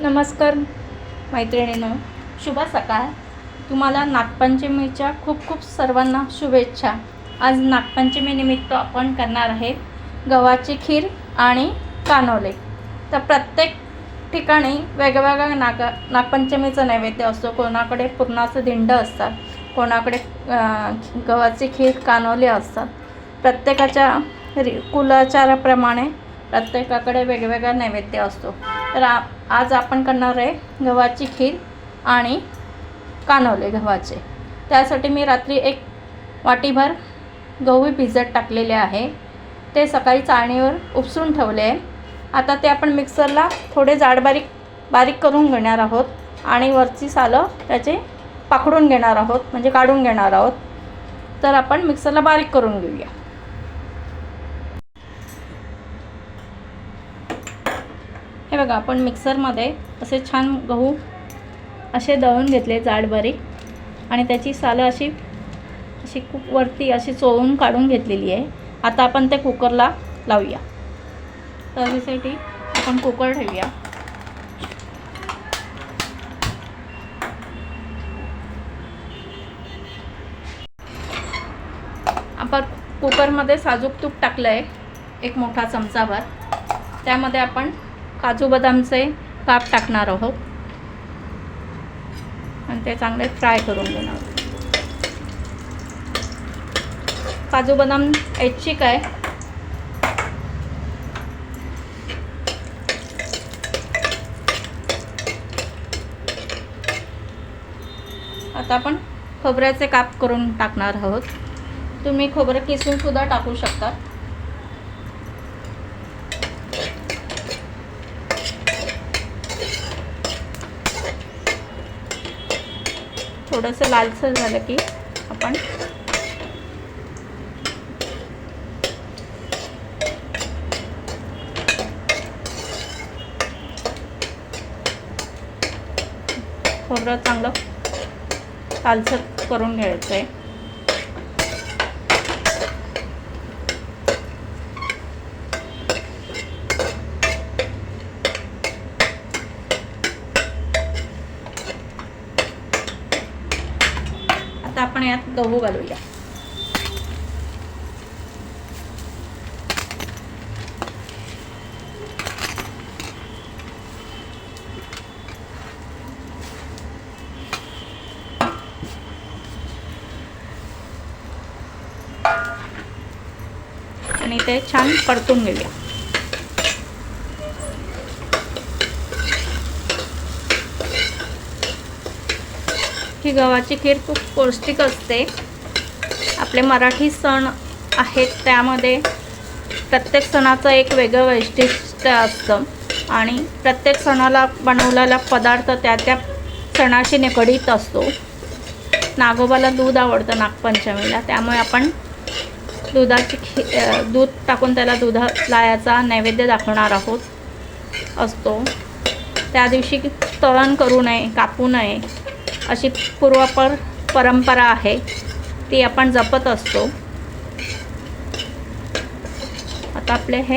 नमस्कार मैत्रिणीनो. शुभ सकाळ. तुम्हाला नागपंचमीच्या खूप खूप सर्वांना शुभेच्छा. आज नागपंचमीनिमित्त आपण करणार आहे गव्हाची खीर आणि कानोले. तर प्रत्येक ठिकाणी वेगवेगळ्या नाग नागपंचमीचा नैवेद्य असतो. कोणाकडे पुरणाचं दिंड असतात कोणाकडे गव्हाची खीर कानोले असतात. प्रत्येकाच्या रि कुलाचाराप्रमाणे प्रत्येकाकडे वेगवेगळा नैवेद्य असतो. तर आ आज आपण करणार आहे गव्हाची खीर आणि कानवले गव्हाचे. त्यासाठी मी रात्री एक वाटीभर गहू भिजत टाकलेले आहे. ते सकाळी चाळणीवर उपसून ठेवले आहे. आता ते आपण मिक्सरला थोडे जाड बारीक बारीक करून घेणार आहोत आणि वरची सालं त्याचे पाखडून घेणार आहोत म्हणजे काढून घेणार आहोत. तर आपण मिक्सरला बारीक करून घेऊया. बघा आपण मिक्सरमध्ये असे छान गहू असे दळून घेतले जाड बारीक आणि त्याची सालं अशी अशी खूप वरती अशी चोळून काढून घेतलेली आहे. आता आपण ते कुकरला लावूया. तर त्यासाठी आपण कुकर ठेवूया. आपण कुकरमध्ये साजूक तूप टाकलं आहे एक मोठा चमचाभर. त्यामध्ये आपण काजू बदामचे काप टाकणार आहोत. आणि ते चांगले फ्राय करून घेणार काजू बदाम ऐच्छिक आहे. आता आपण खोबऱ्याचे काप करून टाकणार आहोत. तुम्ही खोबरं किसून सुद्धा टाकू शकता. थोडंसं लालसर झालं की आपण खोबरं चांगलं लालसर करून घ्यायचं आहे आता आपण यात गहू घालूया. आणि ते छान परतून घेऊया. ही गव्हाची खीर खूप पौष्टिक असते. आपले मराठी सण आहेत त्यामध्ये प्रत्येक सणाचं एक वेगळं वैशिष्ट्य असतं. आणि प्रत्येक सणाला बनवलेला पदार्थ त्या त्या सणाशी निगडीत असतो. नागोबाला दूध आवडतं नागपंचमीला त्यामुळे आपण दुधाची खी दूध टाकून त्याला दुधा लायाचा नैवेद्य दाखवणार आहोत असतो. त्या दिवशी तळण करू नये कापू नये. अशी पूर्वापर परंपरा आहे. ती आपण जपत असतो. आता आपले हे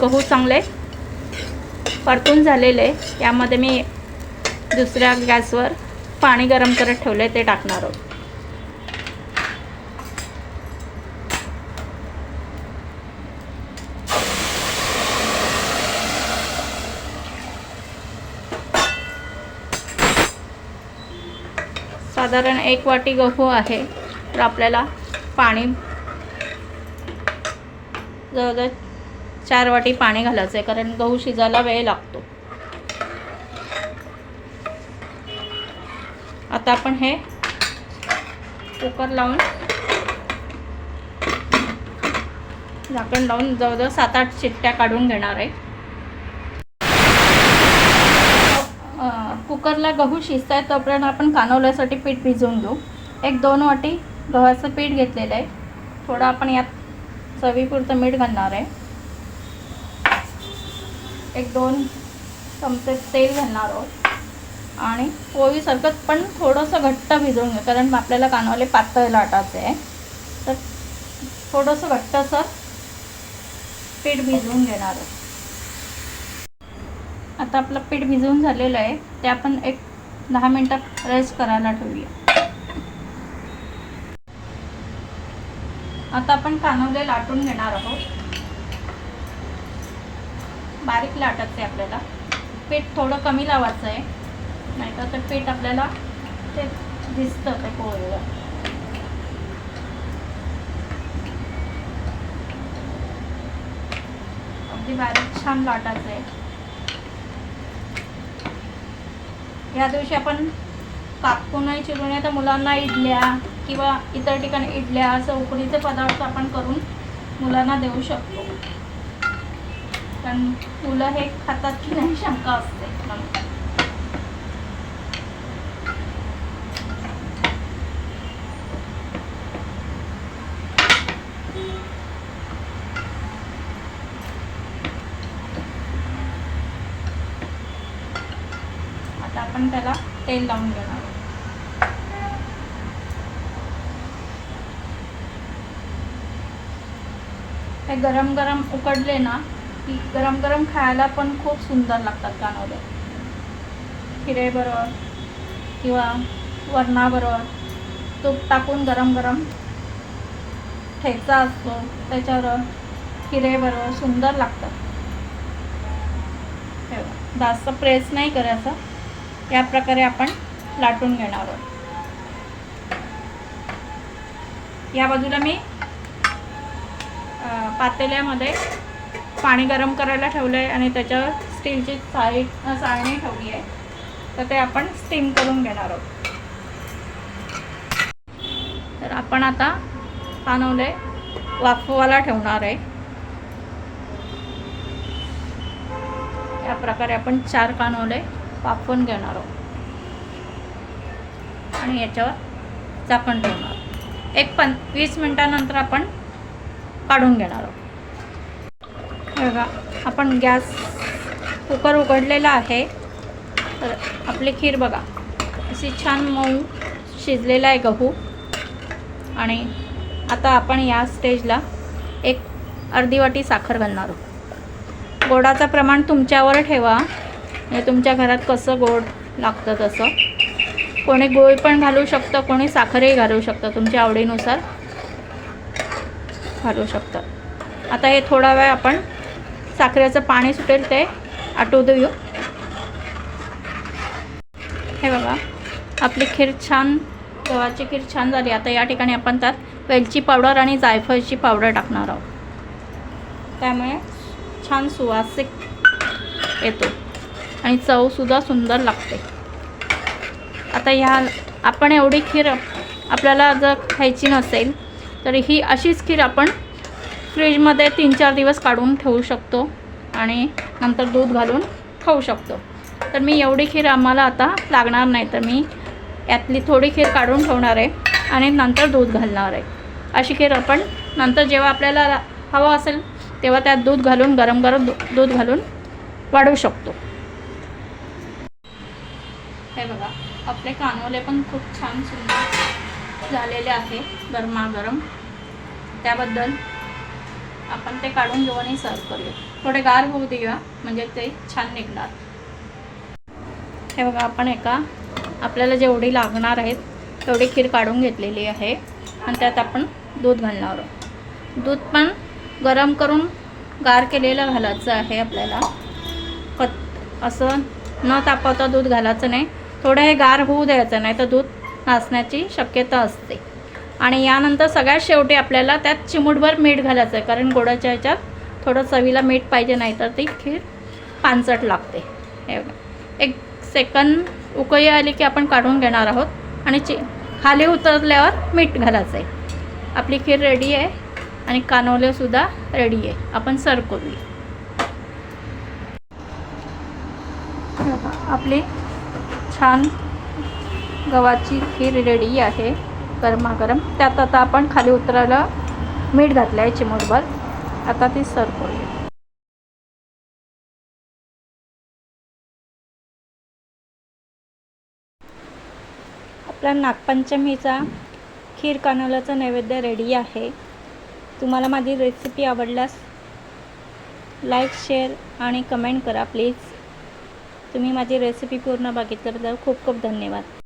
गहू चांगले परतून झालेले. यामध्ये मी दुसऱ्या गॅसवर पाणी गरम करत ठेवले ते टाकणार आहोत. साधारण एक वाटी गहू आहे. तर आपल्याला पाणी जवळजवळ चार वाटी पाणी घालायचं आहे कारण गहू शिजायला वेळ लागतो. आता आपण हे कुकर लावून झाकण लावून जवळजवळ सात आठ चिट्ट्या काढून घेणार आहे. कुकरला गहू शिजत आहे तोपर्यंत आपण कानवल्यासाठी पीठ भिजवून घेऊ. एक दोन वाटी गव्हाचं पीठ घेतलेलं आहे. थोडं आपण यात चवीपुरतं मीठ घालणार आहे. एक दोन चमचे तेल घालणार आहोत. आणि पोळीसारखं पण थोडंसं घट्ट भिजवून घ्या कारण आपल्याला कानवले पातळ लाटायचे आहे. तर थोडंसं घट्टसर पीठ भिजवून घेणार आहोत. आता आपलं पीठ भिजवून झालेलं आहे ते आपण एक दहा मिनटात रेस्ट करायला ठेवूया. आता आपण कानवले लाटून घेणार आहोत. बारीक लाटायचं आहे आपल्याला. पीठ थोडं कमी लावायचं आहे. नाहीतर तर पीठ आपल्याला ते दिसतं ते पोळीला. अगदी बारीक छान लाटायचं आहे. या दिवशी आपण कापूनही चिरून तर मुलांना इडल्या किंवा इतर ठिकाणी इडल्या असं उकडीचे पदार्थ आपण करून मुलांना देऊ शकतो कारण मुलं हे खातात की नाही शंका असते म्हणून. आता आपण त्याला तेल लावून घेणार हे गरम गरम उकडले ना की गरम गरम खायला पण खूप सुंदर लागतात कानवले खिरेबरोबर किंवा वरणाबरोबर तूप टाकून गरम गरम ठेचा असतो त्याच्यावर खिरेबरोबर सुंदर लागतात. जास्त प्रेस नाही करायचं. या प्रकारे आपण लाटून घेणार आहोत. या बाजूला मी पातेल्यामध्ये पाणी गरम करायला ठेवलं आहे आणि त्याच्यावर स्टीलची साळी साळणी ठेवली आहे. तर ते आपण स्टीम करून घेणार आहोत. तर आपण आता कानवले वाफवायला ठेवणार आहे. या प्रकारे आपण चार कानवले वाफवून घेणार आहोत. आणि याच्यावर झाकण ठेवणार एक पण वीस मिनटानंतर आपण काढून घेणार आहोत. बघा आपण गॅस कुकर उघडलेला आहे. तर आपली खीर बघा अशी छान मऊ शिजलेला आहे गहू. आणि आता आपण या स्टेजला एक अर्धी वाटी साखर घालणार आहोत. गोडाचं प्रमाण तुमच्यावर ठेवा. म्हणजे तुमच्या घरात कसं गोड लागतं तसं? कोणी गोळ पण घालू शकतं कोणी साखरही घालू शकतं तुमच्या आवडीनुसार घालू शकतं. आता हे थोडा वेळ आपण साखरेचं पाणी सुटेल ते आटू देऊ हे बघा आपली खीर छान गव्हाची खीर छान झाली. आता या ठिकाणी आपण त्यात वेलची पावडर आणि जायफळची पावडर टाकणार आहोत. त्यामुळे छान सुवासिक येतो. आणि चवसुद्धा सुंदर लागते. आता ह्या आपण एवढी खीर आपल्याला जर खायची नसेल तर ही अशीच खीर आपण फ्रीजमध्ये तीन चार दिवस काढून ठेवू शकतो आणि नंतर दूध घालून खाऊ शकतो. तर मी एवढी खीर आम्हाला आता लागणार नाही तर मी यातली थोडी खीर काढून ठेवणार आहे आणि नंतर दूध घालणार आहे. अशी खीर आपण नंतर जेव्हा आपल्याला हवं असेल तेव्हा त्यात दूध घालून गरम गरम दूध घालून वाढवू शकतो. हे बघा आपले कानवले पण खूप छान सुंदर झालेले आहे गरमागरम त्याबद्दल आपण ते काढून घेऊ आणि सर्व करूया. थोडे गार होऊ देऊया म्हणजे ते छान निघणार. हे बघा आपण एका आपल्याला जेवढी लागणार आहेत तेवढी खीर काढून घेतलेली आहे. आणि त्यात आपण दूध घालणार आहोत. दूध पण गरम करून गार केलेलं घालायचं आहे आपल्याला. कत असं न तापवता दूध घालायचं नाही. थोडं हे गार होऊ द्यायचं नाही तर दूध नासण्याची शक्यता असते. आणि यानंतर सगळ्यात शेवटी आपल्याला त्यात चिमूटभर मीठ घालायचं आहे कारण गोडाच्या ह्याच्यात थोडं चवीला मीठ पाहिजे नाही तर ती खीर पानसट लागते. हे एक सेकंद उकळी आली की आपण काढून घेणार आहोत. आणि चि खाली उतरल्यावर मीठ घालायचं आहे. आपली खीर रेडी आहे आणि कानवलेसुद्धा रेडी आहे. आपण सर्व करूया. आपली छान गव्हाची खीर रेडी आहे गरमागरम. त्यात आता आपण खाली उतरायला मीठ घातलं आहे चिमूटभर. आता ती सर्व करूया. आपला नागपंचमीचा खीर कानोलाचा नैवेद्य रेडी आहे. तुम्हाला माझी रेसिपी आवडल्यास लाईक शेअर आणि कमेंट करा प्लीज तुम्ही माझी रेसिपी पूर्ण बघितल्याबद्दल खूप खूप धन्यवाद.